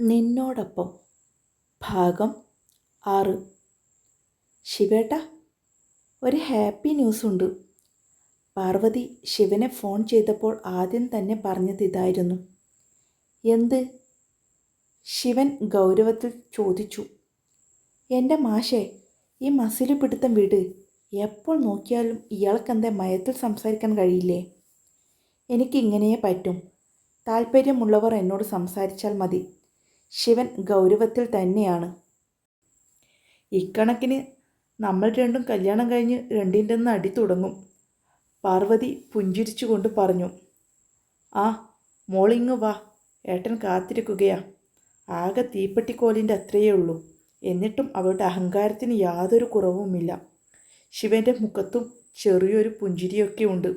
നിന്നോടൊപ്പം. ഭാഗം ആറ്. ശിവേട്ട ഒരു ഹാപ്പി ന്യൂസ് ഉണ്ട് പാർവതി ശിവനെ ഫോൺ ചെയ്തപ്പോൾ ആദ്യം തന്നെ പറഞ്ഞത് ഇതായിരുന്നു. എന്ത്? ശിവൻ ഗൗരവത്തിൽ ചോദിച്ചു. എന്റെ മാഷേ ഈ മസിൽ പിടുത്തം വീട്. എപ്പോൾ നോക്കിയാലും ഇയാൾക്കെന്താ മയത്തിൽ സംസാരിക്കാൻ കഴിയില്ലേ? എനിക്കിങ്ങനെയേ പറ്റും. താല്പര്യമുള്ളവർ എന്നോട് സംസാരിച്ചാൽ മതി. ശിവൻ ഗൗരവത്തിൽ തന്നെയാണ്. ഇക്കണക്കിന് നമ്മൾ രണ്ടും കല്യാണം കഴിഞ്ഞ് രണ്ടിന്റെ നിന്ന് അടി തുടങ്ങും. പാർവതി പുഞ്ചിരിച്ചുകൊണ്ട് പറഞ്ഞു ആ മോളിങ്ങ് വാ ഏട്ടൻ കാത്തിരിക്കുകയാ. ആകെ തീപ്പെട്ടിക്കോലിന്റെ അത്രയേ ഉള്ളൂ. എന്നിട്ടും അവളുടെ അഹങ്കാരത്തിന് യാതൊരു കുറവുമില്ല. ശിവന്റെ മുഖത്തും ചെറിയൊരു പുഞ്ചിരിയൊക്കെ ഉണ്ട്.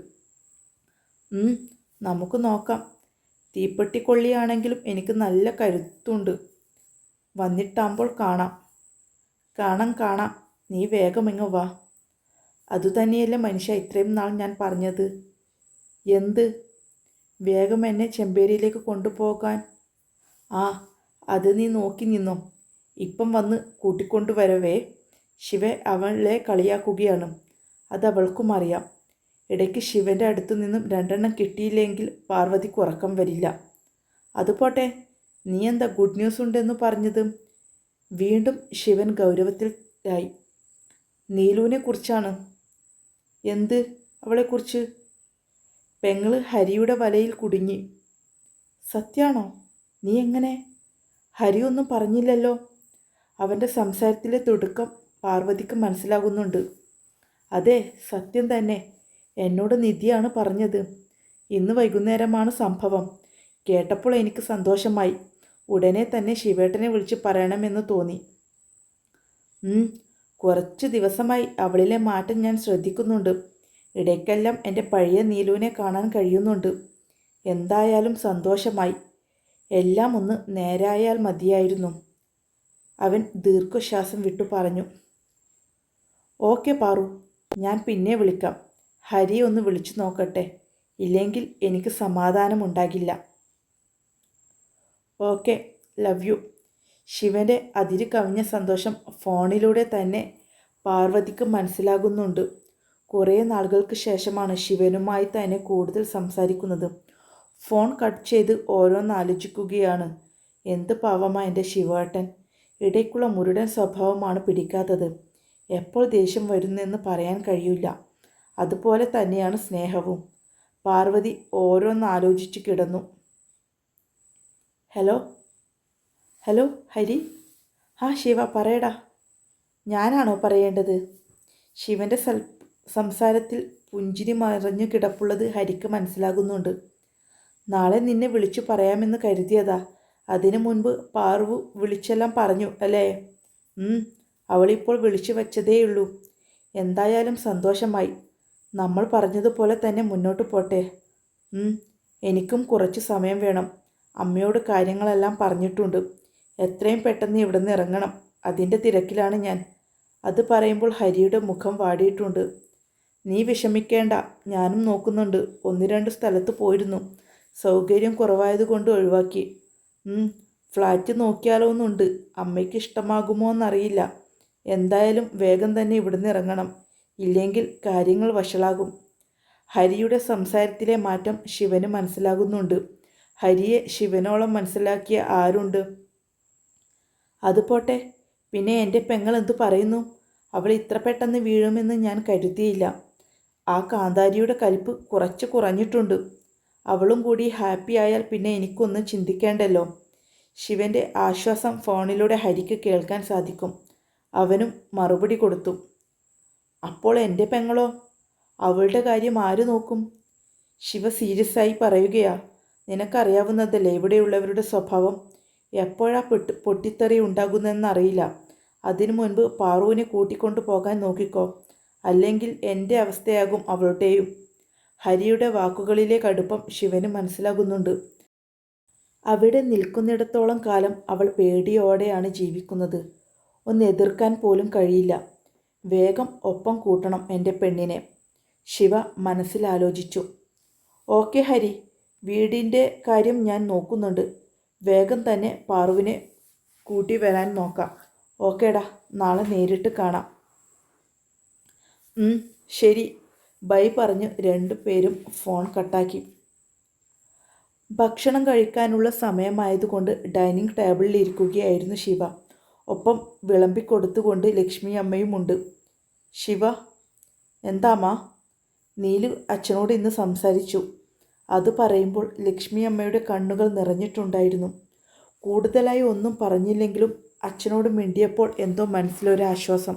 നമുക്ക് നോക്കാം. തീപ്പെട്ടിക്കൊള്ളിയാണെങ്കിലും എനിക്ക് നല്ല കരുത്തുണ്ട്. വന്നിട്ടാകുമ്പോൾ കാണാം. കാണാം കാണാം. നീ വേഗം ഇങ്ങ് വാ. അതുതന്നെയല്ലേ മനുഷ്യ ഇത്രയും നാൾ ഞാൻ പറഞ്ഞത്. എന്ത്? വേഗം എന്നെ ചെമ്പേരിയിലേക്ക് കൊണ്ടുപോകാൻ. ആ അത് നീ നോക്കി നിന്നോ. ഇപ്പം വന്ന് കൂട്ടിക്കൊണ്ടുവരവേ. ശിവ അവളെ കളിയാക്കുകയാണ്. അതവൾക്കും അറിയാം. ഇടയ്ക്ക് ശിവന്റെ അടുത്തു നിന്നും രണ്ടെണ്ണം കിട്ടിയില്ലെങ്കിൽ പാർവതിക്ക് ഉറക്കം വരില്ല. അതുപോട്ടെ നീ എന്താ ഗുഡ് ന്യൂസ് ഉണ്ടെന്ന് പറഞ്ഞത്? വീണ്ടും ശിവൻ ഗൗരവത്തിലായി നീലുവിനെ കുറിച്ചാണ്? എന്ത് അവളെക്കുറിച്ച് പെങ്ങൾ ഹരിയുടെ വലയിൽ കുടുങ്ങി. സത്യാണോ? നീ എങ്ങനെ? ഹരി ഒന്നും പറഞ്ഞില്ലല്ലോ. അവന്റെ സംസാരത്തിലെ തുടുക്കം പാർവതിക്ക് മനസ്സിലാകുന്നുണ്ട്. അതെ സത്യം തന്നെ. എന്നോട് നിധിയാണ് പറഞ്ഞത്. ഇന്ന് വൈകുന്നേരമാണ് സംഭവം. കേട്ടപ്പോൾ എനിക്ക് സന്തോഷമായി. ഉടനെ തന്നെ ശിവേട്ടനെ വിളിച്ച് പറയണമെന്ന് തോന്നി. കുറച്ച് ദിവസമായി അവളിലെ മാറ്റം ഞാൻ ശ്രദ്ധിക്കുന്നുണ്ട്. ഇടയ്ക്കെല്ലാം എന്റെ പഴയ നീലുവിനെ കാണാൻ കഴിയുന്നുണ്ട്. എന്തായാലും സന്തോഷമായി. എല്ലാം ഒന്ന് നേരായാൽ മതിയായിരുന്നു. അവൻ ദീർഘശ്വാസം വിട്ടു പറഞ്ഞു. ഓക്കെ പാറു ഞാൻ പിന്നെ വിളിക്കാം. ഹരി ഒന്ന് വിളിച്ചു നോക്കട്ടെ. ഇല്ലെങ്കിൽ എനിക്ക് സമാധാനമുണ്ടാകില്ല. Okay love you. ശിവന്റെ അതിര് കവിഞ്ഞ സന്തോഷം ഫോണിലൂടെ തന്നെ പാർവതിക്ക് മനസ്സിലാകുന്നുണ്ട്. കുറേ നാളുകൾക്ക് ശേഷമാണ് ശിവനുമായി തന്നെ കൂടുതൽ സംസാരിക്കുന്നത്. ഫോൺ കട്ട് ചെയ്ത് ഓരോന്ന് ആലോചിക്കുകയാണ്. എന്ത് പാവമാ എന്റെ ശിവേട്ടൻ. ഇടയ്ക്കുള്ള മുരുടൻ സ്വഭാവമാണ് പിടിക്കാത്തത്. എപ്പോൾ ദേഷ്യം വരുന്നെന്ന് പറയാൻ കഴിയില്ല അതുപോലെ തന്നെയാണ് സ്നേഹവും. പാർവതി ഓരോന്ന് ആലോചിച്ച് കിടന്നു. ഹലോ? ഹലോ ഹരി? ആ ശിവ പറയടാ. ഞാനാണോ പറയേണ്ടത്? ശിവന്റെ സൽ സംസാരത്തിൽ പുഞ്ചിരി മറിഞ്ഞു കിടപ്പുള്ളത് ഹരിക്ക് മനസ്സിലാകുന്നുണ്ട്. നാളെ നിന്നെ വിളിച്ചു പറയാമെന്ന് കരുതിയതാ. അതിനു മുൻപ് പാർവു വിളിച്ചെല്ലാം പറഞ്ഞു അല്ലേ? അവളിപ്പോൾ വിളിച്ചു വച്ചതേയുള്ളൂ. എന്തായാലും സന്തോഷമായി. നമ്മൾ പറഞ്ഞതുപോലെ തന്നെ മുന്നോട്ട് പോട്ടെ. എനിക്കും കുറച്ച് സമയം വേണം. അമ്മയോട് കാര്യങ്ങളെല്ലാം പറഞ്ഞിട്ടുണ്ട്. എത്രയും പെട്ടെന്ന് ഇവിടുന്ന് ഇറങ്ങണം. അതിന്റെ തിരക്കിലാണ് ഞാൻ. അത് പറയുമ്പോൾ ഹരിയുടെ മുഖം വാടിയിട്ടുണ്ട്. നീ വിഷമിക്കേണ്ട. ഞാനും നോക്കുന്നുണ്ട്. ഒന്ന് രണ്ട് സ്ഥലത്ത് പോയിരുന്നു. സൗകര്യം കുറവായതുകൊണ്ട് ഒഴിവാക്കി. ഫ്ലാറ്റ് നോക്കിയാലോ എന്നുണ്ട്. അമ്മയ്ക്ക് ഇഷ്ടമാകുമോ എന്നറിയില്ല. എന്തായാലും വേഗം തന്നെ ഇവിടുന്ന് ഇറങ്ങണം. ഇല്ലെങ്കിൽ കാര്യങ്ങൾ വഷളാകും. ഹരിയുടെ സംസാരത്തിലെ മാറ്റം ശിവന് മനസ്സിലാകുന്നുണ്ട്. ഹരിയെ ശിവനോളം മനസ്സിലാക്കിയ ആരുണ്ട്? അത് പോട്ടെ. പിന്നെ എന്റെ പെങ്ങൾ എന്തു പറയുന്നു? അവൾ ഇത്ര പെട്ടെന്ന് വീഴുമെന്ന് ഞാൻ കരുതിയില്ല. ആ കാന്താരിയുടെ കലിപ്പ് കുറച്ച് കുറഞ്ഞിട്ടുണ്ട്. അവളും കൂടി ഹാപ്പി ആയാൽ പിന്നെ എനിക്കൊന്നും ചിന്തിക്കേണ്ടല്ലോ. ശിവന്റെ ആശ്വാസം ഫോണിലൂടെ ഹരിക്ക് കേൾക്കാൻ സാധിക്കും. അവനും മറുപടി കൊടുത്തു. അപ്പോൾ എന്റെ പെങ്ങളോ അവളുടെ കാര്യം ആര് നോക്കും? ശിവ സീരിയസ് ആയി പറയുകയാ നിനക്കറിയാവുന്നതല്ലേ ഇവിടെയുള്ളവരുടെ സ്വഭാവം? എപ്പോഴാ പൊട്ടി പൊട്ടിത്തെറി ഉണ്ടാകുന്നതെന്നറിയില്ല. അതിനു മുൻപ് പാറുവിനെ കൂട്ടിക്കൊണ്ടു പോകാൻ നോക്കിക്കോ. അല്ലെങ്കിൽ എന്റെ അവസ്ഥയാകും അവളുടെയും. ഹരിയുടെ വാക്കുകളിലെ കടുപ്പം ശിവന് മനസ്സിലാകുന്നുണ്ട്. അവിടെ നിൽക്കുന്നിടത്തോളം കാലം അവൾ പേടിയോടെയാണ് ജീവിക്കുന്നത്. ഒന്ന് എതിർക്കാൻ പോലും കഴിയില്ല. വേഗം ഒപ്പം കൂട്ടണം എന്റെ പെണ്ണിനെ. ശിവ മനസ്സിലാലോചിച്ചു. ഓക്കെ ഹരി വീടിന്റെ കാര്യം ഞാൻ നോക്കുന്നുണ്ട്. വേഗം തന്നെ പാറുവിനെ കൂട്ടി വരാൻ നോക്കാം. ഓക്കേടാ നാളെ നേരിട്ട് കാണാം. ശരി. ബൈ പറഞ്ഞ് രണ്ടു പേരും ഫോൺ കട്ടാക്കി. ഭക്ഷണം കഴിക്കാനുള്ള സമയമായതുകൊണ്ട് ഡൈനിങ് ടേബിളിൽ ഇരിക്കുകയായിരുന്നു ശിവ. ഒപ്പം വിളമ്പിക്കൊടുത്തുകൊണ്ട് ലക്ഷ്മി അമ്മയുമുണ്ട്. ശിവ എന്താമ്മ നീലു അച്ഛനോട് ഇന്ന് സംസാരിച്ചു. അത് പറയുമ്പോൾ ലക്ഷ്മി അമ്മയുടെ കണ്ണുകൾ നിറഞ്ഞിട്ടുണ്ടായിരുന്നു. കൂടുതലായി ഒന്നും പറഞ്ഞില്ലെങ്കിലും അച്ഛനോട് മിണ്ടിയപ്പോൾ എന്തോ മനസ്സിലൊരാശ്വാസം.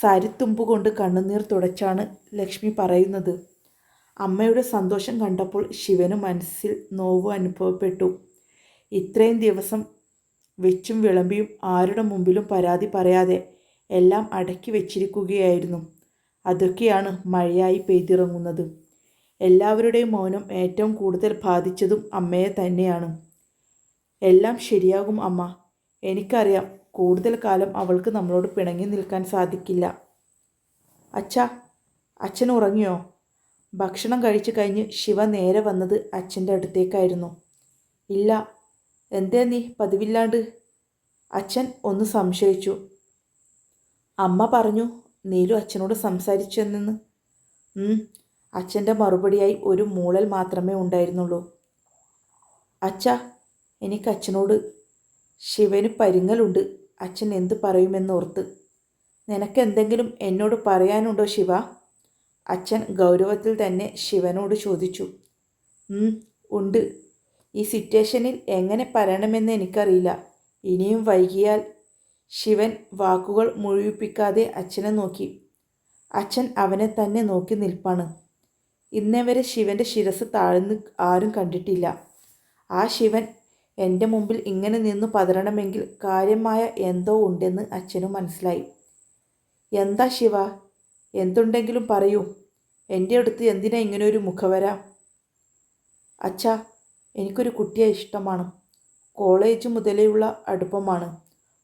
സാരിത്തുമ്പ് കൊണ്ട് കണ്ണുനീർ തുടച്ചാണ് ലക്ഷ്മി പറയുന്നത്. അമ്മയുടെ സന്തോഷം കണ്ടപ്പോൾ ശിവന് മനസ്സിൽ നോവ് അനുഭവപ്പെട്ടു. ഇത്രയും ദിവസം വെച്ചും വിളമ്പിയും ആരുടെ മുമ്പിലും പരാതി പറയാതെ എല്ലാം അടക്കി വെച്ചിരിക്കുകയായിരുന്നു. അതൊക്കെയാണ് മഴയായി പെയ്തിറങ്ങുന്നത്. എല്ലാവരുടെയും മൗനം ഏറ്റവും കൂടുതൽ ബാധിച്ചതും അമ്മയെ തന്നെയാണ്. എല്ലാം ശരിയാകും അമ്മ. എനിക്കറിയാം കൂടുതൽ കാലം അവൾക്ക് നമ്മളോട് പിണങ്ങി നിൽക്കാൻ സാധിക്കില്ല. അച്ഛ അച്ഛൻ ഉറങ്ങിയോ? ഭക്ഷണം കഴിച്ചു കഴിഞ്ഞ് ശിവ നേരെ വന്നത് അച്ഛന്റെ അടുത്തേക്കായിരുന്നു. ഇല്ല എന്തേ നീ പതിവില്ലാണ്ട്? അച്ഛൻ ഒന്ന് സംശയിച്ചു. അമ്മ പറഞ്ഞു നീലു അച്ഛനോട് സംസാരിച്ചെന്ന് അച്ഛന്റെ മറുപടിയായി ഒരു മൂളൽ മാത്രമേ ഉണ്ടായിരുന്നുള്ളൂ. അച്ഛ എനിക്ക് അച്ഛനോട് ശിവന് പരിങ്ങലുണ്ട്. അച്ഛൻ എന്ത് പറയുമെന്നോർത്ത് നിനക്ക് എന്തെങ്കിലും എന്നോട് പറയാനുണ്ടോ ശിവ? അച്ഛൻ ഗൗരവത്തിൽ തന്നെ ശിവനോട് ചോദിച്ചു. ഉണ്ട്. ഈ സിറ്റുവേഷനിൽ എങ്ങനെ പറയണമെന്ന് എനിക്കറിയില്ല. ഇനിയും വൈകിയാൽ ശിവൻ വാക്കുകൾ മുഴുവിപ്പിക്കാതെ അച്ഛനെ നോക്കി. അച്ഛൻ അവനെ തന്നെ നോക്കി നിൽപ്പാണ്. ഇന്നേ വരെ ശിവന്റെ ശിരസ് താഴ്ന്ന് ആരും കണ്ടിട്ടില്ല. ആ ശിവൻ എന്റെ മുമ്പിൽ ഇങ്ങനെ നിന്ന് പതറണമെങ്കിൽ കാര്യമായ എന്തോ ഉണ്ടെന്ന് അച്ഛനും മനസ്സിലായി. എന്താ ശിവ? എന്തുണ്ടെങ്കിലും പറയൂ. എന്റെ അടുത്ത് എന്തിനാ ഇങ്ങനെ ഒരു മുഖവര? അച്ഛാ എനിക്കൊരു കുട്ടിയെ ഇഷ്ടമാണ്. കോളേജ് മുതലേയുള്ള അടുപ്പമാണ്.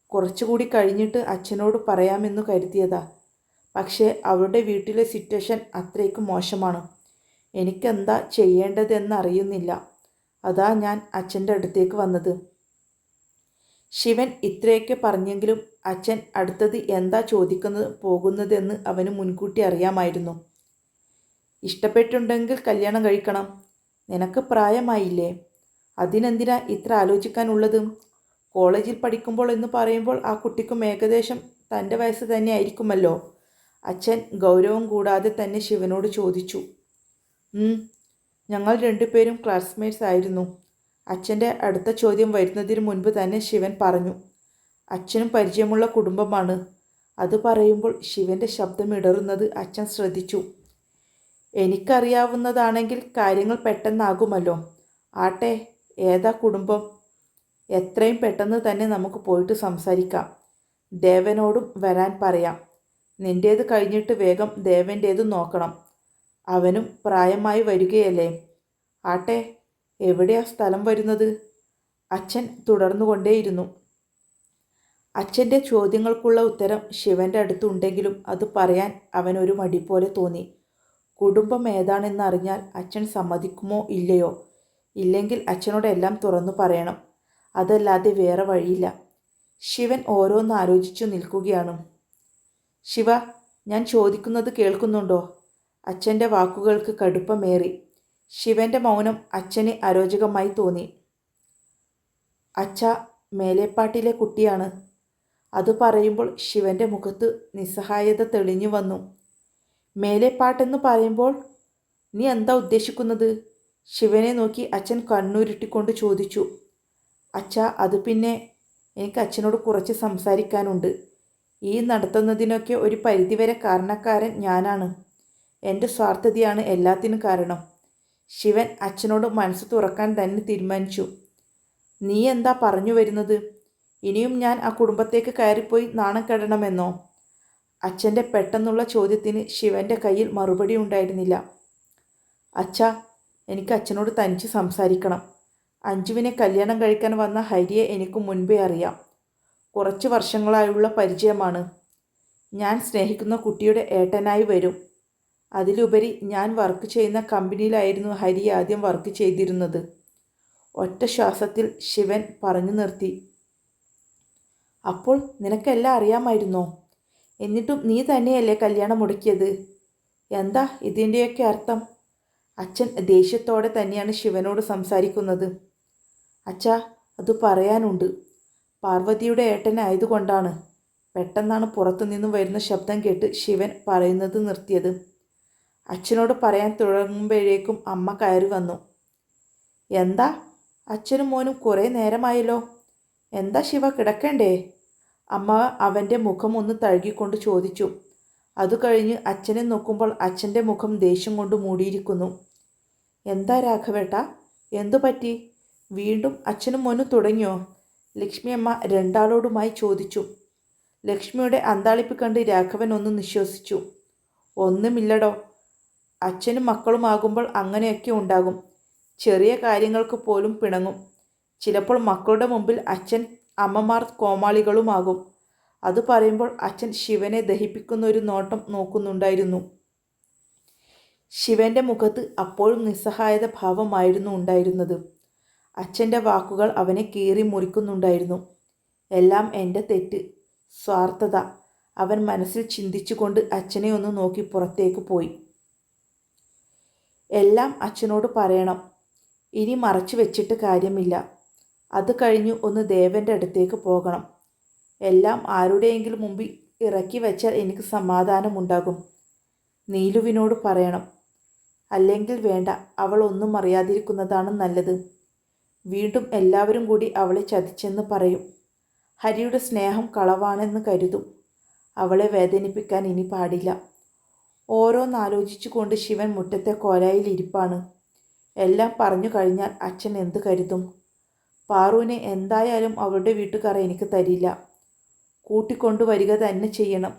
കുറച്ചുകൂടി കഴിഞ്ഞിട്ട് അച്ഛനോട് പറയാമെന്ന് കരുതിയതാ. പക്ഷേ അവരുടെ വീട്ടിലെ സിറ്റുവേഷൻ അത്രയ്ക്ക് മോശമാണ്. എനിക്കെന്താ ചെയ്യേണ്ടതെന്ന് അറിയുന്നില്ല അതാ ഞാൻ അച്ഛന്റെ അടുത്തേക്ക് വന്നത്. ശിവൻ ഇത്രയൊക്കെ പറഞ്ഞെങ്കിലും അച്ഛൻ അടുത്തത് എന്താ ചോദിക്കുന്നത് പോകുന്നതെന്ന് അവന് മുൻകൂട്ടി അറിയാമായിരുന്നു. ഇഷ്ടപ്പെട്ടുണ്ടെങ്കിൽ കല്യാണം കഴിക്കണം. നിനക്ക് പ്രായമായില്ലേ? അതിനെന്തിനാ ഇത്ര ആലോചിക്കാനുള്ളത്? കോളേജിൽ പഠിക്കുമ്പോൾ എന്ന് പറയുമ്പോൾ ആ കുട്ടിക്കും ഏകദേശം തന്റെ വയസ്സ് തന്നെ ആയിരിക്കുമല്ലോ അച്ഛൻ ഗൗരവം കൂടാതെ തന്നെ ശിവനോട് ചോദിച്ചു. "ഉം, ഞങ്ങൾ രണ്ടുപേരും ക്ലാസ്മേറ്റ്സ് ആയിരുന്നു. അച്ഛന്റെ അടുത്ത ചോദ്യം വരുന്നതിന് മുൻപ് തന്നെ ശിവൻ പറഞ്ഞു. അച്ഛനും പരിചയമുള്ള കുടുംബമാണ്. അത് പറയുമ്പോൾ ശിവന്റെ ശബ്ദം ഇടറുന്നത് അച്ഛൻ ശ്രദ്ധിച്ചു. എനിക്കറിയാവുന്നതാണെങ്കിൽ കാര്യങ്ങൾ പെട്ടെന്നാകുമല്ലോ. ആട്ടെ ഏതാ കുടുംബം? എത്രയും പെട്ടെന്ന് തന്നെ നമുക്ക് പോയിട്ട് സംസാരിക്കാം. ദേവനോടും വരാൻ പറയാം. നിന്റേത് കഴിഞ്ഞിട്ട് വേഗം ദേവന്റേത് നോക്കണം. അവനും പ്രായമായി വരികയല്ലേ? ആട്ടെ എവിടെയാ സ്ഥലം വരുന്നത്? അച്ഛൻ തുടർന്നുകൊണ്ടേയിരുന്നു. അച്ഛന്റെ ചോദ്യങ്ങൾക്കുള്ള ഉത്തരം ശിവന്റെ അടുത്തുണ്ടെങ്കിലും അത് പറയാൻ അവനൊരു മടി പോലെ തോന്നി. കുടുംബം ഏതാണെന്ന് അറിഞ്ഞാൽ അച്ഛൻ സമ്മതിക്കുമോ ഇല്ലയോ? ഇല്ലെങ്കിൽ അച്ഛനോട് എല്ലാം തുറന്നു പറയണം. അതല്ലാതെ വേറെ വഴിയില്ല. ശിവൻ ഓരോന്ന് ആലോചിച്ചു നിൽക്കുകയാണ്. ശിവ ഞാൻ ചോദിക്കുന്നത് കേൾക്കുന്നുണ്ടോ? അച്ഛന്റെ വാക്കുകൾക്ക് കടുപ്പമേറി. ശിവന്റെ മൗനം അച്ഛന് അരോചകമായി തോന്നി. അച്ഛ മേലേപ്പാട്ടിലെ കുട്ടിയാണ്. അത് പറയുമ്പോൾ ശിവന്റെ മുഖത്ത് നിസ്സഹായത തെളിഞ്ഞു വന്നു. മേലേപ്പാട്ടെന്ന് പറയുമ്പോൾ നീ എന്താ ഉദ്ദേശിക്കുന്നത്? ശിവനെ നോക്കി അച്ഛൻ കണ്ണൂരിട്ടിക്കൊണ്ട് ചോദിച്ചു. അച്ഛ അത് പിന്നെ എനിക്ക് അച്ഛനോട് കുറച്ച് സംസാരിക്കാനുണ്ട്. ഈ നടത്തുന്നതിനൊക്കെ ഒരു പരിധിവരെ കാരണക്കാരൻ ഞാനാണ്. എന്റെ സ്വാർത്ഥതയാണ് എല്ലാത്തിനും കാരണം. ശിവൻ അച്ഛനോട് മനസ്സ് തുറക്കാൻ തന്നെ തീരുമാനിച്ചു. നീ എന്താ പറഞ്ഞു വരുന്നത്? ഇനിയും ഞാൻ ആ കുടുംബത്തേക്ക് കയറിപ്പോയി നാണം കെടണമെന്നോ? അച്ഛന്റെ പെട്ടെന്നുള്ള ചോദ്യത്തിന് ശിവന്റെ കയ്യിൽ മറുപടി ഉണ്ടായിരുന്നില്ല. അച്ഛാ എനിക്ക് അച്ഛനോട് തനിച്ച് സംസാരിക്കണം. അഞ്ജുവിനെ കല്യാണം കഴിക്കാൻ വന്ന ഹരിയെ എനിക്ക് മുൻപേ അറിയാം. കുറച്ച് വർഷങ്ങളായുള്ള പരിചയമാണ്. ഞാൻ സ്നേഹിക്കുന്ന കുട്ടിയുടെ ഏട്ടനായി വരും. അതിലുപരി ഞാൻ വർക്ക് ചെയ്യുന്ന കമ്പനിയിലായിരുന്നു ഹരി ആദ്യം വർക്ക് ചെയ്തിരുന്നത്. ഒറ്റ ശ്വാസത്തിൽ ശിവൻ പറഞ്ഞു നിർത്തി. അപ്പോൾ നിനക്കെല്ലാം അറിയാമായിരുന്നോ? എന്നിട്ടും നീ തന്നെയല്ലേ കല്യാണം മുടക്കിയത്? എന്താ ഇതിന്റെയൊക്കെ അർത്ഥം? അച്ഛൻ ദേഷ്യത്തോടെ തന്നെയാണ് ശിവനോട് സംസാരിക്കുന്നത്. അച്ഛാ അത് പറയാനുണ്ട്. പാർവതിയുടെ ഏട്ടനായതുകൊണ്ടാണ്. പെട്ടെന്നാണ് പുറത്തുനിന്നും വരുന്ന ശബ്ദം കേട്ട് ശിവൻ പറയുന്നത് നിർത്തിയത്. അച്ഛനോട് പറയാൻ തുടങ്ങുമ്പോഴേക്കും അമ്മ കയറി വന്നു. എന്താ? അച്ഛനും മോനും കുറേ നേരമായല്ലോ. എന്താ ശിവ കിടക്കണ്ടേ? അമ്മ അവന്റെ മുഖം ഒന്ന് തഴുകിക്കൊണ്ട് ചോദിച്ചു. അതു കഴിഞ്ഞ് അച്ഛനെ നോക്കുമ്പോൾ അച്ഛന്റെ മുഖം ദേഷ്യം കൊണ്ട് മൂടിയിരിക്കുന്നു. എന്താ രാഘവേട്ട? എന്തു പറ്റി? വീണ്ടും അച്ഛനും മോനും തുടങ്ങിയോ? ലക്ഷ്മിയമ്മ രണ്ടാളോടുമായി ചോദിച്ചു. ലക്ഷ്മിയുടെ അന്താളിപ്പ് കണ്ട് രാഘവൻ ഒന്ന് നിശ്വസിച്ചു. ഒന്നുമില്ലടോ. അച്ഛനും മക്കളുമാകുമ്പോൾ അങ്ങനെയൊക്കെ ഉണ്ടാകും. ചെറിയ കാര്യങ്ങൾക്ക് പോലും പിണങ്ങും. ചിലപ്പോൾ മക്കളുടെ മുമ്പിൽ അച്ഛൻ അമ്മമാർ കോമാളികളുമാകും. അത് പറയുമ്പോൾ അച്ഛൻ ശിവനെ ദഹിപ്പിക്കുന്ന ഒരു നോട്ടം നോക്കുന്നുണ്ടായിരുന്നു. ശിവന്റെ മുഖത്ത് അപ്പോഴും നിസ്സഹായത ഭാവമായിരുന്നു ഉണ്ടായിരുന്നത്. അച്ഛന്റെ വാക്കുകൾ അവനെ കീറി മുറിക്കുന്നുണ്ടായിരുന്നു. എല്ലാം എന്റെ തെറ്റ് സ്വാർത്ഥത. അവൻ മനസ്സിൽ ചിന്തിച്ചുകൊണ്ട് അച്ഛനെ ഒന്ന് നോക്കി പുറത്തേക്ക് പോയി. എല്ലാം അച്ഛനോട് പറയണം. ഇനി മറച്ചു വെച്ചിട്ട് കാര്യമില്ല. അത് കഴിഞ്ഞു ഒന്ന് ദേവന്റെ അടുത്തേക്ക് പോകണം. എല്ലാം ആരുടെയെങ്കിലും മുമ്പിൽ ഇറക്കി വെച്ചാൽ എനിക്ക് സമാധാനമുണ്ടാകും. നീലുവിനോട് പറയണം. അല്ലെങ്കിൽ വേണ്ട അവൾ ഒന്നും അറിയാതിരിക്കുന്നതാണ് നല്ലത്. വീണ്ടും എല്ലാവരും കൂടി അവളെ ചതിച്ചെന്ന് പറയും. ഹരിയുടെ സ്നേഹം കളവാണെന്ന് കരുതും. അവളെ വേദനിപ്പിക്കാൻ ഇനി പാടില്ല. ഓരോന്നാലോചിച്ചുകൊണ്ട് ശിവൻ മുറ്റത്തെ കോലായിൽ ഇരിപ്പാണ്. എല്ലാം പറഞ്ഞു കഴിഞ്ഞാൽ അച്ഛൻ എന്ത് കരുതും? പാറുവിനെ എന്തായാലും അവളുടെ വീട്ടുകാർ എനിക്ക് തരില്ല. കൂട്ടിക്കൊണ്ടുവരിക തന്നെ ചെയ്യണം.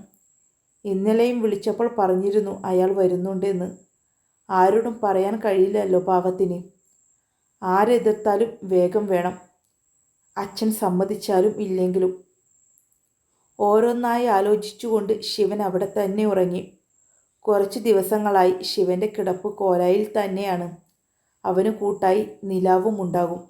ഇന്നലെയും വിളിച്ചപ്പോൾ പറഞ്ഞിരുന്നു അയാൾ വരുന്നുണ്ടെന്ന്. ആരോടും പറയാൻ കഴിയില്ലല്ലോ പാവത്തിന്. ആരെതിർത്താലും വേഗം വേണം. അച്ഛൻ സമ്മതിച്ചാലും ഇല്ലെങ്കിലും. ഓരോന്നായി ആലോചിച്ചുകൊണ്ട് ശിവൻ അവിടെ തന്നെ ഉറങ്ങി. കുറച്ച് ദിവസങ്ങളായി ശിവന്റെ കിടപ്പ് കോലായിൽ തന്നെയാണ്. അവന് കൂട്ടായി നിലാവും ഉണ്ടാകും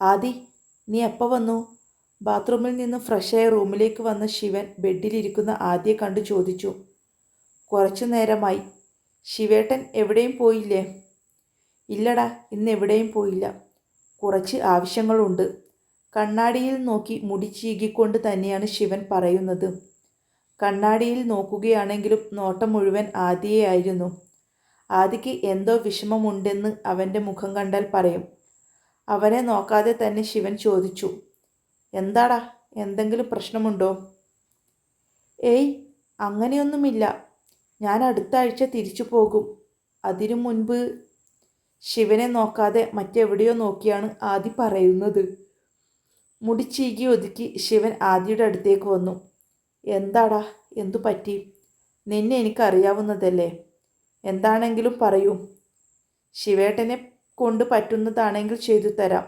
ആദി നീ എപ്പോൾ വന്നു? ബാത്റൂമിൽ നിന്ന് ഫ്രഷായ റൂമിലേക്ക് വന്ന ശിവൻ ബെഡിലിരിക്കുന്ന ആദിയെ കണ്ടു ചോദിച്ചു. കുറച്ചു നേരമായി. ശിവേട്ടൻ എവിടെയും പോയില്ലേ? ഇല്ലടാ ഇന്ന് എവിടെയും പോയില്ല. കുറച്ച് ആവശ്യങ്ങളുണ്ട്. കണ്ണാടിയിൽ നോക്കി മുടി ചീകിക്കൊണ്ട് തന്നെയാണ് ശിവൻ പറയുന്നത്. കണ്ണാടിയിൽ നോക്കുകയാണെങ്കിലും നോട്ടം മുഴുവൻ ആദിയെ ആയിരുന്നു ആദിക്ക് എന്തോ വിഷമമുണ്ടെന്ന് അവന്റെ മുഖം കണ്ടാൽ പറയും. അവനെ നോക്കാതെ തന്നെ ശിവൻ ചോദിച്ചു എന്താടാ എന്തെങ്കിലും പ്രശ്നമുണ്ടോ? ഏയ് അങ്ങനെയൊന്നുമില്ല. ഞാൻ അടുത്ത ആഴ്ച തിരിച്ചു പോകും. അതിനു മുൻപ് ശിവനെ നോക്കാതെ മറ്റെവിടെയോ നോക്കിയാണ് ആദി പറയുന്നത്. മുടിച്ചീകി ഒതുക്കി ശിവൻ ആദിയുടെ അടുത്തേക്ക് വന്നു. എന്താടാ എന്തു പറ്റി? നിന്നെ എനിക്കറിയാവുന്നതല്ലേ. എന്താണെങ്കിലും പറയൂ. ശിവേട്ടനെ കൊണ്ട് പറ്റുന്നതാണെങ്കിൽ ചെയ്തു തരാം.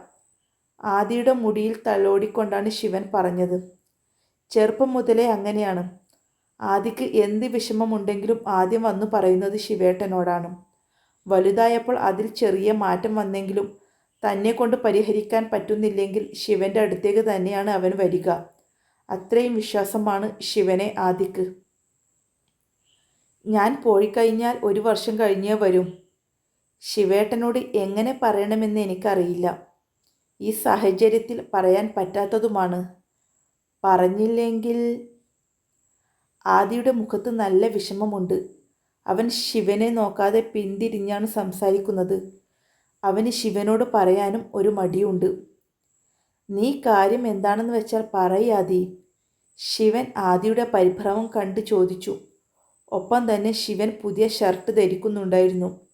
ആദിയുടെ മുടിയിൽ തലോടിക്കൊണ്ടാണ് ശിവൻ പറഞ്ഞത്. ചെറുപ്പം മുതലേ അങ്ങനെയാണ്. ആദിക്ക് എന്ത് വിഷമമുണ്ടെങ്കിലും ആദ്യം വന്നു പറയുന്നത് ശിവേട്ടനോടാണ്. വലുതായപ്പോൾ അതിൽ ചെറിയ മാറ്റം വന്നെങ്കിലും തന്നെ കൊണ്ട് പരിഹരിക്കാൻ പറ്റുന്നില്ലെങ്കിൽ ശിവന്റെ അടുത്തേക്ക് തന്നെയാണ് അവൻ വരിക. അത്രയും വിശ്വാസമാണ് ശിവനെ ആദിക്ക്. ഞാൻ പോയിക്കഴിഞ്ഞാൽ ഒരു വർഷം കഴിഞ്ഞേ വരും. ശിവേട്ടനോട് എങ്ങനെ പറയണമെന്ന് എനിക്കറിയില്ല. ഈ സാഹചര്യത്തിൽ പറയാൻ പറ്റാത്തതുമാണ്. പറഞ്ഞില്ലെങ്കിൽ ആദിയുടെ മുഖത്ത് നല്ല വിഷമമുണ്ട്. അവൻ ശിവനെ നോക്കാതെ പിന്തിരിഞ്ഞാണ് സംസാരിക്കുന്നത്. അവന് ശിവനോട് പറയാനും ഒരു മടിയുണ്ട്. നീ കാര്യം എന്താണെന്ന് വെച്ചാൽ പറയാതി ശിവൻ ആദിയുടെ പരിഭ്രമം കണ്ട് ചോദിച്ചു. ഒപ്പം തന്നെ ശിവൻ പുതിയ ഷർട്ട് ധരിക്കുന്നുണ്ടായിരുന്നു.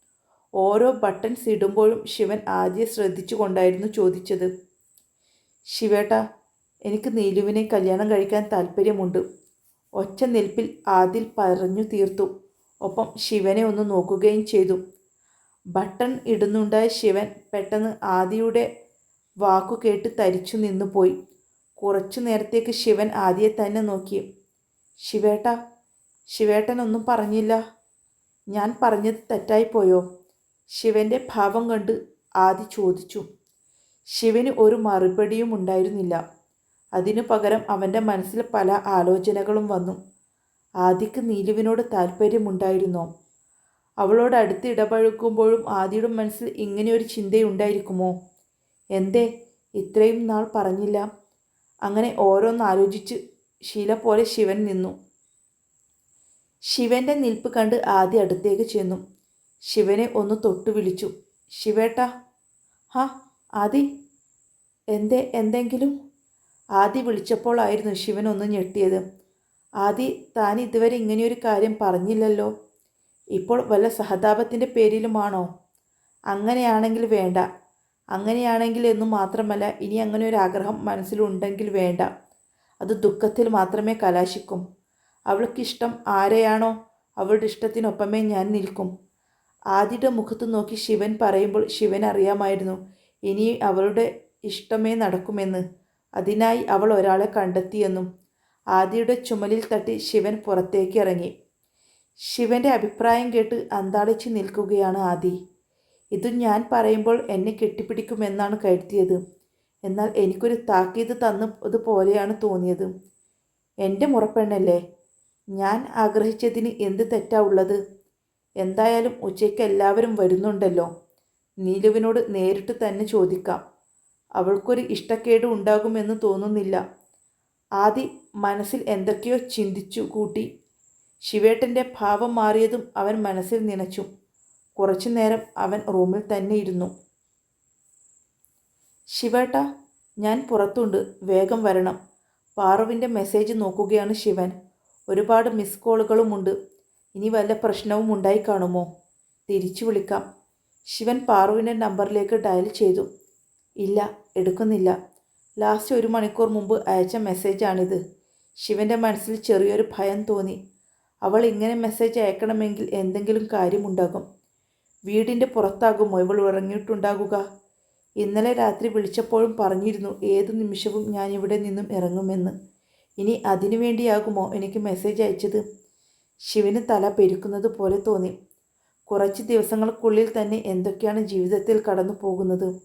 ഓരോ ബട്ടൺസ് ഇടുമ്പോഴും ശിവൻ ആദ്യം ശ്രദ്ധിച്ചുകൊണ്ടായിരുന്നു ചോദിച്ചത്. ശിവേട്ട എനിക്ക് നീലുവിനെ കല്യാണം കഴിക്കാൻ താല്പര്യമുണ്ട്. ഒറ്റ നിൽപ്പിൽ ആദിൽ പറഞ്ഞു തീർത്തു. ഒപ്പം ശിവനെ ഒന്ന് നോക്കുകയും ചെയ്തു. ബട്ടൺ ഇടുന്നുണ്ടായ ശിവൻ പെട്ടെന്ന് ആദിയുടെ വാക്കു കേട്ട് തരിച്ചു നിന്നുപോയി കുറച്ചു നേരത്തേക്ക് ശിവൻ ആദിയെ തന്നെ നോക്കി. ശിവേട്ട ശിവേട്ടനൊന്നും പറഞ്ഞില്ല. ഞാൻ പറഞ്ഞത് തെറ്റായിപ്പോയോ ശിവന്റെ ഭാവം കണ്ട് ആദി ചോദിച്ചു ശിവന് ഒരു മറുപടിയും ഉണ്ടായിരുന്നില്ല. അതിനു പകരം അവന്റെ മനസ്സിൽ പല ആലോചനകളും വന്നു. ആദിക്ക് നീലുവിനോട് താല്പര്യമുണ്ടായിരുന്നോ? അവളോട് അടുത്ത് ഇടപഴകുമ്പോഴും ആദിയുടെ മനസ്സിൽ ഇങ്ങനെയൊരു ചിന്തയുണ്ടായിരിക്കുമോ? എന്തേ ഇത്രയും നാൾ പറഞ്ഞില്ല. അങ്ങനെ ഓരോന്ന് ആലോചിച്ച് ശീല പോലെ ശിവൻ നിന്നു. ശിവന്റെ നിൽപ്പ് കണ്ട് ആദ്യ അടുത്തേക്ക് ചെന്നു. ശിവനെ ഒന്ന് തൊട്ടു വിളിച്ചു. ശിവേട്ട ഹാ ആദി എന്തേ എന്തെങ്കിലും? ആദി വിളിച്ചപ്പോഴായിരുന്നു ശിവൻ ഒന്ന് ഞെട്ടിയത്. ആദി താൻ ഇതുവരെ ഇങ്ങനെയൊരു കാര്യം പറഞ്ഞില്ലല്ലോ. ഇപ്പോൾ വല്ല സഹതാപത്തിന്റെ പേരിലുമാണോ? അങ്ങനെയാണെങ്കിൽ വേണ്ട. അങ്ങനെയാണെങ്കിൽ എന്നു മാത്രമല്ല ഇനി അങ്ങനെ ഒരു ആഗ്രഹം മനസ്സിലുണ്ടെങ്കിൽ വേണ്ട. അത് ദുഃഖത്തിൽ മാത്രമേ കലാശിക്കും. അവൾക്കിഷ്ടം ആരെയാണോ അവളുടെ ഇഷ്ടത്തിനൊപ്പമേ ഞാൻ നിൽക്കും. ആദിയുടെ മുഖത്ത് നോക്കി ശിവൻ പറയുമ്പോൾ ശിവൻ അറിയാമായിരുന്നു ഇനി അവളുടെ ഇഷ്ടമേ നടക്കുമെന്ന്. അതിനായി അവൾ ഒരാളെ കണ്ടെത്തിയെന്നും. ആദിയുടെ ചുമലിൽ തട്ടി ശിവൻ പുറത്തേക്ക് ഇറങ്ങി. ശിവന്റെ അഭിപ്രായം കേട്ട് അന്താളിച്ച് നിൽക്കുകയാണ് ആദി. ഇത് ഞാൻ പറയുമ്പോൾ എന്നെ കെട്ടിപ്പിടിക്കുമെന്നാണ് കരുതിയത്. എന്നാൽ എനിക്കൊരു താക്കീത് തന്നതുപോലെയാണ് തോന്നിയത്. എന്റെ മുറപ്പെണ്ണല്ലേ? ഞാൻ ആഗ്രഹിച്ചതിന് എന്ത് തെറ്റാ ഉള്ളത്? എന്തായാലും ഉച്ചയ്ക്ക് എല്ലാവരും വരുന്നുണ്ടല്ലോ. നീലുവിനോട് നേരിട്ട് തന്നെ ചോദിക്കാം. അവൾക്കൊരു ഇഷ്ടക്കേട് ഉണ്ടാകുമെന്ന് തോന്നുന്നില്ല. ആദി മനസ്സിൽ എന്തൊക്കെയോ ചിന്തിച്ചു കൂട്ടി. ശിവേട്ടന്റെ ഭാവം മാറിയതും അവൻ മനസ്സിൽ നനച്ചു. കുറച്ചു നേരം അവൻ റൂമിൽ തന്നെ ഇരുന്നു. ശിവേട്ട ഞാൻ പുറത്തുണ്ട്. വേഗം വരണം. പാറുവിന്റെ മെസ്സേജ് നോക്കുകയാണ് ശിവൻ. ഒരുപാട് മിസ് കോളുകളുമുണ്ട്. ഇനി വല്ല പ്രശ്നവും ഉണ്ടായി കാണുമോ? തിരിച്ചു വിളിക്കാം. ശിവൻ പാറുവിന്റെ നമ്പറിലേക്ക് ഡയൽ ചെയ്തു. ഇല്ല എടുക്കുന്നില്ല. ലാസ്റ്റ് ഒരു മണിക്കൂർ മുമ്പ് അയച്ച മെസ്സേജാണിത്. ശിവന്റെ മനസ്സിൽ ചെറിയൊരു ഭയം തോന്നി. അവൾ ഇങ്ങനെ മെസ്സേജ് അയക്കണമെങ്കിൽ എന്തെങ്കിലും കാര്യമുണ്ടാകും. വീടിന്റെ പുറത്താകുമോ? ഇവൾ ഉറങ്ങിയിട്ടുണ്ടാകുക? ഇന്നലെ രാത്രി വിളിച്ചപ്പോഴും പറഞ്ഞിരുന്നു ഏതു നിമിഷവും ഞാൻ ഇവിടെ നിന്നും ഇറങ്ങുമെന്ന്. ഇനി അതിനു വേണ്ടിയാകുമോ എനിക്ക് മെസ്സേജ് അയച്ചത്? ശിവന് തല പെരുക്കുന്നത് പോലെ തോന്നി. കുറച്ച് ദിവസങ്ങൾക്കുള്ളിൽ തന്നെ എന്തൊക്കെയാണ് ജീവിതത്തിൽ കടന്നു പോകുന്നത്?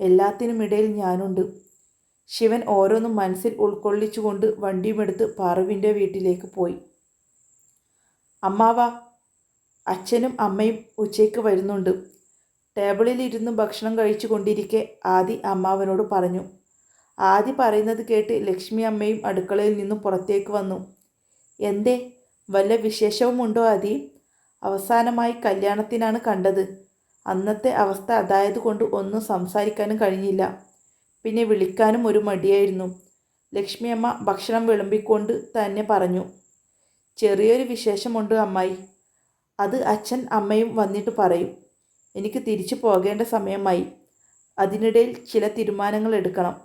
എല്ലാത്തിനുമിടയിൽ ഞാനുണ്ട്. ശിവൻ ഓരോന്നും മനസ്സിൽ ഉൾക്കൊള്ളിച്ചുകൊണ്ട് വണ്ടിയുമെടുത്ത് പാറുവിന്റെ വീട്ടിലേക്ക് പോയി. അമ്മാവ അച്ഛനും അമ്മയും ഉച്ചയ്ക്ക് വരുന്നുണ്ട്. ടേബിളിലിരുന്ന് ഭക്ഷണം കഴിച്ചു കൊണ്ടിരിക്കെ ആദി അമ്മാവനോട് പറഞ്ഞു. ആദി പറയുന്നത് കേട്ട് ലക്ഷ്മി അമ്മയും അടുക്കളയിൽ നിന്നും പുറത്തേക്ക് വന്നു. എന്തേ? വല്ല വിശേഷവുമുണ്ടോ അതി അവസാനമായി കല്യാണത്തിനാണ് കണ്ടത്. അന്നത്തെ അവസ്ഥ അതായത് കൊണ്ട് ഒന്നും സംസാരിക്കാനും കഴിഞ്ഞില്ല. പിന്നെ വിളിക്കാനും ഒരു മടിയായിരുന്നു. ലക്ഷ്മിയമ്മ ഭക്ഷണം വിളമ്പിക്കൊണ്ട് തന്നെ പറഞ്ഞു. ചെറിയൊരു വിശേഷമുണ്ട് അമ്മായി. അത് അച്ഛൻ അമ്മയും വന്നിട്ട് പറയും. എനിക്ക് തിരിച്ചു പോകേണ്ട സമയമായി. അതിനിടയിൽ ചില തീരുമാനങ്ങൾ എടുക്കണം.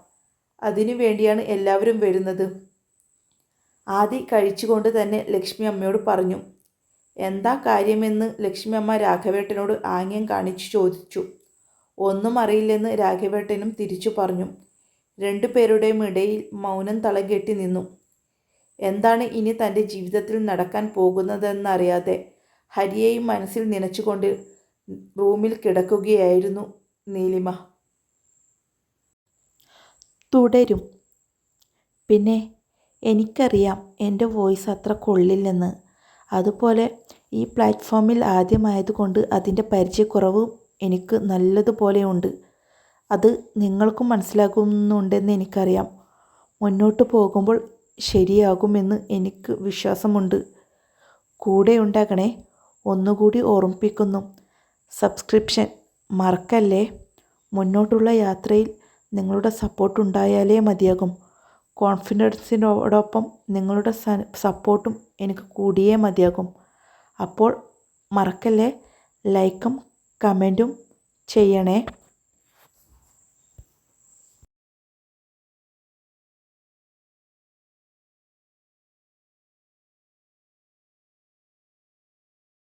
അതിനു വേണ്ടിയാണ് എല്ലാവരും വരുന്നത്. ആദി കഴിച്ചുകൊണ്ട് തന്നെ ലക്ഷ്മി അമ്മയോട് പറഞ്ഞു എന്താ കാര്യമെന്ന് ലക്ഷ്മി അമ്മ രാഘവേട്ടനോട് ആംഗ്യം കാണിച്ചു ചോദിച്ചു. ഒന്നും അറിയില്ലെന്ന് രാഘവേട്ടനും തിരിച്ചു പറഞ്ഞു. രണ്ടുപേരുടെയും ഇടയിൽ മൗനം തളകെട്ടി നിന്നു. എന്താണ് ഇനി തന്റെ ജീവിതത്തിൽ നടക്കാൻ പോകുന്നതെന്നറിയാതെ ഹരിയെയും മനസ്സിൽ നനച്ചുകൊണ്ട് റൂമിൽ കിടക്കുകയായിരുന്നു നീലിമ. തുടരും. പിന്നെ എനിക്കറിയാം എന്റെ വോയിസ് അത്ര കൊള്ളില്ലെന്ന്. അതുപോലെ ഈ പ്ലാറ്റ്ഫോമിൽ ആദ്യമായതുകൊണ്ട് അതിന്റെ പരിചയക്കുറവും എനിക്ക് നല്ലതുപോലെ ഉണ്ട് അത് നിങ്ങൾക്കും മനസ്സിലാകുന്നുണ്ടെന്ന് എനിക്കറിയാം. മുന്നോട്ട് പോകുമ്പോൾ ശരിയാകുമെന്ന് എനിക്ക് വിശ്വാസമുണ്ട്. കൂടെ ഉണ്ടാകണേ ഒന്നുകൂടി ഓർമ്മിപ്പിക്കുന്നു. സബ്സ്ക്രിപ്ഷൻ മറക്കല്ലേ? മുന്നോട്ടുള്ള യാത്രയിൽ നിങ്ങളുടെ സപ്പോർട്ട് ഉണ്ടായാലേ മതിയാകും. കോൺഫിഡൻസിനോടൊപ്പം നിങ്ങളുടെ സപ്പോർട്ടും എനിക്ക് കൂടിയേ മതിയാകും. അപ്പോൾ മറക്കല്ലേ? ലൈക്കും കമന്റും ചെയ്യണേ.